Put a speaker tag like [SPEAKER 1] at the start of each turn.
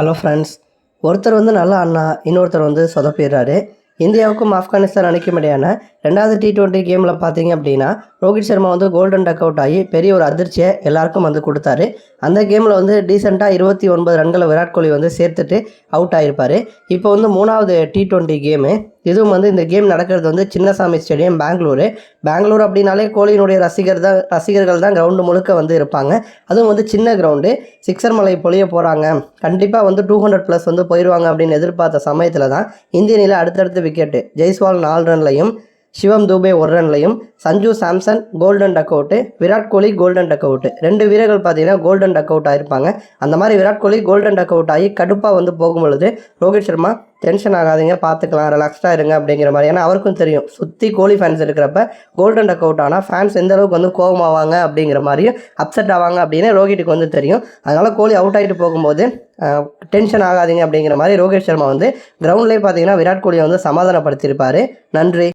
[SPEAKER 1] Hello friends ஒருத்தர் வந்து நல்ல அண்ணா இன்னொருத்தர் வந்து சொதப்பிடுறாரு. இந்தியாவுக்கும் ஆப்கானிஸ்தான் அணிக்கும் இடையான ரெண்டாவது டி ட்வெண்ட்டி கேமில் பார்த்தீங்க அப்படின்னா ரோஹித் சர்மா வந்து கோல்டன் டக் அவுட் ஆகி பெரிய ஒரு அதிர்ச்சியை எல்லாருக்கும் வந்து கொடுத்தாரு. அந்த கேமில் வந்து டீசெண்டாக இருபத்தி ஒன்பது ரன்களை விராட் கோலி வந்து சேர்த்துட்டு அவுட் ஆகிருப்பார் இப்போ வந்து மூணாவது டி ட்வெண்ட்டி கேமு இதுவும் வந்து இந்த கேம் நடக்கிறது வந்து சின்னசாமி ஸ்டேடியம் பெங்களூரு. பெங்களூர் அப்படின்னாலே கோலியினுடைய ரசிகர் தான் ரசிகர்கள் தான் கிரவுண்டு முழுக்க வந்து இருப்பாங்க. அதுவும் வந்து சின்ன கிரவுண்டு சிக்ஸர் மலை பொழிய போகிறாங்க கண்டிப்பாக வந்து டூ ஹண்ட்ரட் ப்ளஸ் வந்து போயிடுவாங்க அப்படின்னு எதிர்பார்த்த சமயத்தில் தான் இந்திய நிலை அடுத்தடுத்த விக்கெட்டு ஜெய்ஸ்வால் நாலு ரன்லையும் சிவம் தூபே ஒரு ரன்லையும் Sanju Samson golden duck out Virat Kohli golden duck out ரெண்டு வீரர்கள் பார்த்தீங்கன்னா கோல்டன் டக் அவுட் ஆகிருப்பாங்க அந்த மாதிரி Virat Kohli golden duck out ஆகி கடுப்பாக வந்து போகும் பொழுது ரோஹித் சர்மா டென்ஷன் ஆகாதீங்க பார்த்துக்கலாம் ரிலாக்ஸ்டாக இருங்க அப்படிங்கிற மாதிரி. ஏன்னா அவருக்கும் தெரியும். சுற்றி கோலி ஃபேன்ஸ் இருக்கிறப்ப கோல்டன் டக் அவுட் ஆனால் ஃபேன்ஸ் எந்த அளவுக்கு வந்து கோபமாவாங்க? அப்படிங்கிற மாதிரியும் அப்செட் ஆவாங்க அப்படின்னு ரோஹித்துக்கு வந்து தெரியும். அதனால் கோலி அவுட் ஆகிட்டு போகும்போது டென்ஷன் ஆகாதீங்க அப்படிங்கிற மாதிரி ரோஹித் சர்மா வந்து கிரவுண்ட்லேயே பார்த்தீங்கன்னா விராட் கோலியை வந்து சமாதானப்படுத்தியிருப்பார். நன்றி.